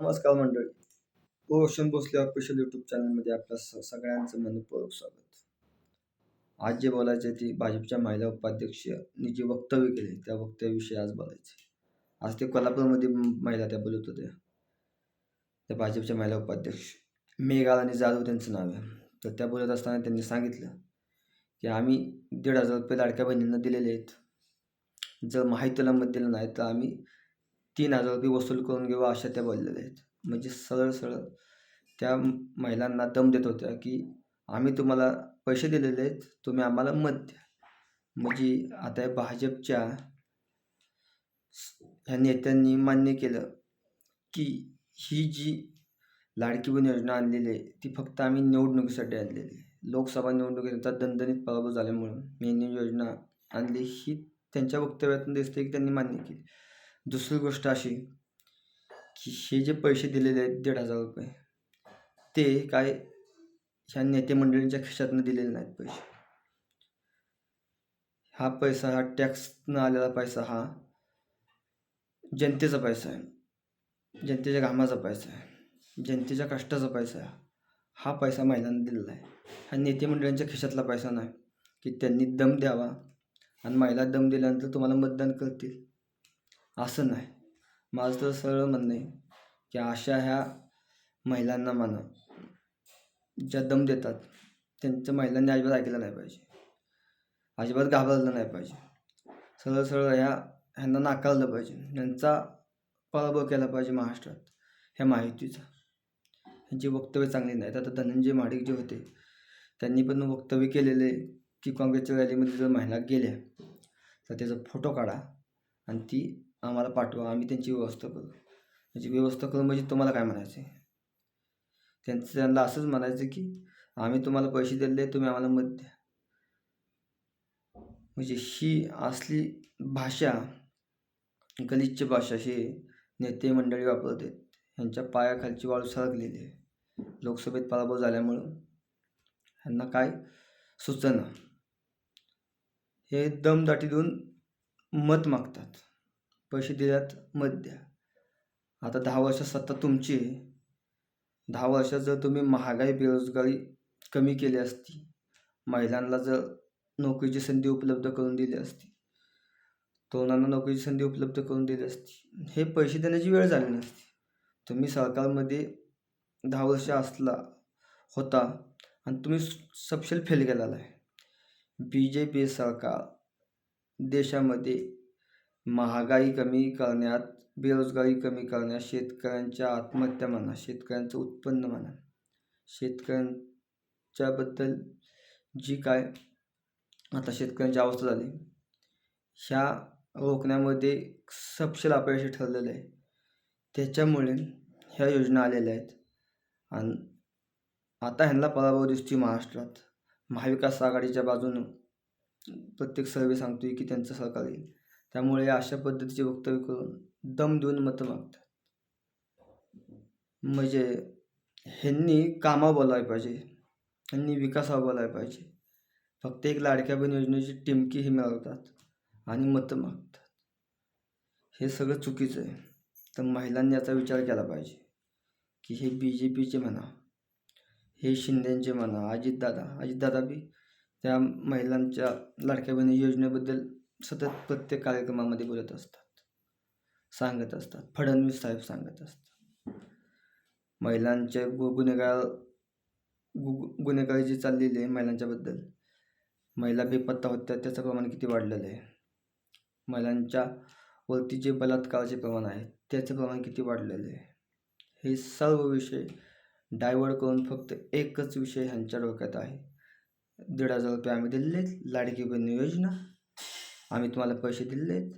नमस्कार मंडळी. Roshan Bhosale official YouTube चॅनलमध्ये आपल्या स सगळ्यांचं मनपूर्वक स्वागत. आज जे बोलायचे ती भाजपच्या महिला उपाध्यक्षांनी जे वक्तव्य केले त्या वक्तव्याविषयी आज बोलायचे. आज ते कोल्हापूरमध्ये महिला त्या बोलत होत्या. त्या भाजपच्या महिला उपाध्यक्ष मेघाल आणि जाधव त्यांचं नाव आहे. तर त्या बोलत असताना त्यांनी सांगितलं की आम्ही दीड हजार रुपये लाडक्या बहिणींना दिलेले आहेत. जर माहितीला मत दिलं नाही तर आम्ही तीन हजार रुपये वसूल करून घेऊ अशा त्या बोललेल्या आहेत. म्हणजे सरळ सरळ त्या महिलांना दम देत होत्या की आम्ही तुम्हाला पैसे दिलेले आहेत तुम्ही आम्हाला मत द्या. म्हणजे आता या भाजपच्या ह्या नेत्यांनी मान्य केलं की ही जी लाडकी बहीण योजना आणलेली आहे ती फक्त आम्ही निवडणुकीसाठी आणलेली आहे. लोकसभा निवडणुकीत दणदणीत पराभव झाल्यामुळं मेन्यू योजना आणली ही त्यांच्या वक्तव्यातून दिसते की त्यांनी मान्य केली. दुसरी गोष्ट अशी की हे जे पैसे दिलेले आहेत दीड हजार रुपये ते काय ह्या नेते मंडळींच्या खिशातनं दिलेले नाहीत पैसे. हा पैसा हा टॅक्सनं आलेला पैसा हा जनतेचा पैसा आहे. जनतेच्या घामाचा पैसा आहे. जनतेच्या कष्टाचा पैसा आहे. हा पैसा महिलांना दिलेला आहे. हा नेते मंडळींच्या खिशातला पैसा नाही की त्यांनी दम द्यावा आणि महिला दम दिल्यानंतर तुम्हाला मतदान करतील. असं नाही. माझं तर सरळ म्हणणं आहे की अशा ह्या महिलांना म्हणा ज्या दम देतात त्यांचं महिलांनी अजिबात ऐकलं नाही पाहिजे. अजिबात घाबरलं नाही पाहिजे. सरळ सरळ ह्या ह्यांना नाकारलं पाहिजे. यांचा पराभव केला पाहिजे महाराष्ट्रात ह्या माहितीचा. ह्यांची वक्तव्य चांगली नाहीत. आता धनंजय महाडिक जे होते त्यांनी पण वक्तव्य केलेले की काँग्रेसच्या रॅलीमध्ये जर महिला गेल्या तर त्याचा फोटो काढा आणि ती आम्हाला पाठवा आम्ही त्यांची व्यवस्था करू. त्याची व्यवस्था करू म्हणजे तुम्हाला काय म्हणायचं आहे त्यांचं त्यांना असंच म्हणायचं की आम्ही तुम्हाला पैसे दिले तुम्ही आम्हाला मत द्या. म्हणजे ही असली भाषा गलिच्छ भाषा हे नेते मंडळी वापरत आहेत ह्यांच्या पायाखालची वाळू सरकलेली आहे. लोकसभेत पराभव झाल्यामुळं ह्यांना काय सुचना? हे दमदाटी देऊन मत मागतात. पैसे दिल्यात मध्य. द्या आता दहा वर्ष सत्ता तुमची दहा वर्षात जर तुम्ही महागाई बेरोजगारी कमी केली असती महिलांना जर नोकरीची संधी उपलब्ध करून दिली असती तरुणांना नोकरीची संधी उपलब्ध करून दिली असती हे पैसे देण्याची वेळ झाली नसती. तुम्ही सरकारमध्ये दहा वर्ष असला होता आणि तुम्ही सपशेल फेल गेलेला आहे. बी जे पी सरकार देशामध्ये महागाई कमी करण्यात बेरोजगारी कमी करण्यात शेतकऱ्यांच्या आत्महत्या म्हणा शेतकऱ्यांचं उत्पन्न म्हणा. शेतकऱ्यांच्याबद्दल जी काय आता शेतकऱ्यांची अवस्था झाली ह्या रोखण्यामध्ये सपशेल अपयशी ठरलेलं आहे. त्याच्यामुळे ह्या योजना आलेल्या आहेत. आणि आता ह्यांना पराभव दिसतो महाराष्ट्रात. महाविकास आघाडीच्या बाजूनं प्रत्येक सर्वे सांगतोय की त्यांचं सरकार येईल. त्यामुळे अशा पद्धतीचे वक्तव्य करून दम देऊन मतं मागतात. म्हणजे ह्यांनी कामा बोलायला पाहिजे. ह्यांनी विकासावर बोलायला पाहिजे. फक्त एक लाडक्या बहीण योजनेची टिमकी ही मिळवतात आणि मतं मागतात. हे सगळं चुकीचं आहे. तर महिलांनी याचा विचार केला पाहिजे. की हे बी जे पीचे म्हणा हे शिंदेंचे म्हणा अजितदादा अजितदादा बी त्या महिलांच्या लाडक्या बहिणी योजनेबद्दल सतत प्रत्येक कार्यक्रमामध्ये बोलत असतात. सांगत असतात. फडणवीस साहेब सांगत असतात. महिलांच्या गु गुन्हेगार गु गुन्हेगारी जी चाललेली आहे महिलांच्याबद्दल महिला बेपत्ता होत्या त्याचं प्रमाण किती वाढलेलं आहे? महिलांच्या वरती जे बलात्काराचे प्रमाण आहे त्याचं प्रमाण किती वाढलेलं आहे? हे सर्व विषय डायवर्ट करून फक्त एकच विषय ह्यांच्या डोक्यात आहे. दीड हजार रुपये आम्ही दिले लाडकी बहीण योजना आम्ही तुम्हाला पैसे दिलेत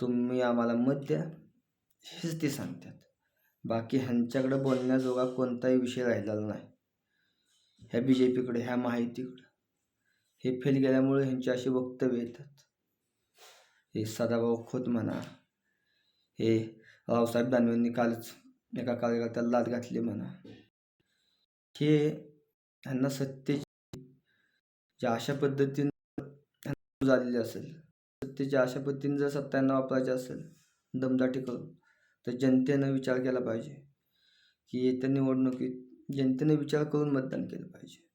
तुम्ही आम्हाला मत द्या. हेच ते सांगतात. बाकी ह्यांच्याकडं बोलण्याजोगा कोणताही विषय राहिलेला नाही. ह्या बी जे पीकडे ह्या माहितीकडं हे फेल गेल्यामुळे ह्यांची अशी वक्तव्य येतात. हे सदाभाऊ खोत म्हणा. हे रावसाहेब दानवेंनी कालच एका कार्यकर्त्याला लाद घातली म्हणा. हे ह्यांना सत्तेची ज्या अशा पद्धतीनं झालेली असेल सत्तेच्या अशा पद्धतीने जर सत्ता यांना असेल दमदाटी करून तर जनतेनं विचार केला पाहिजे. की येत्या निवडणुकीत जनतेने विचार करून मतदान केलं पाहिजे.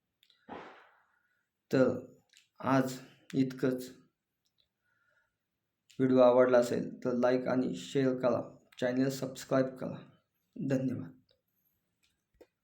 तर आज इतकंच. व्हिडिओ आवडला असेल तर लाईक आणि शेअर करा. चॅनल सबस्क्राईब करा. धन्यवाद.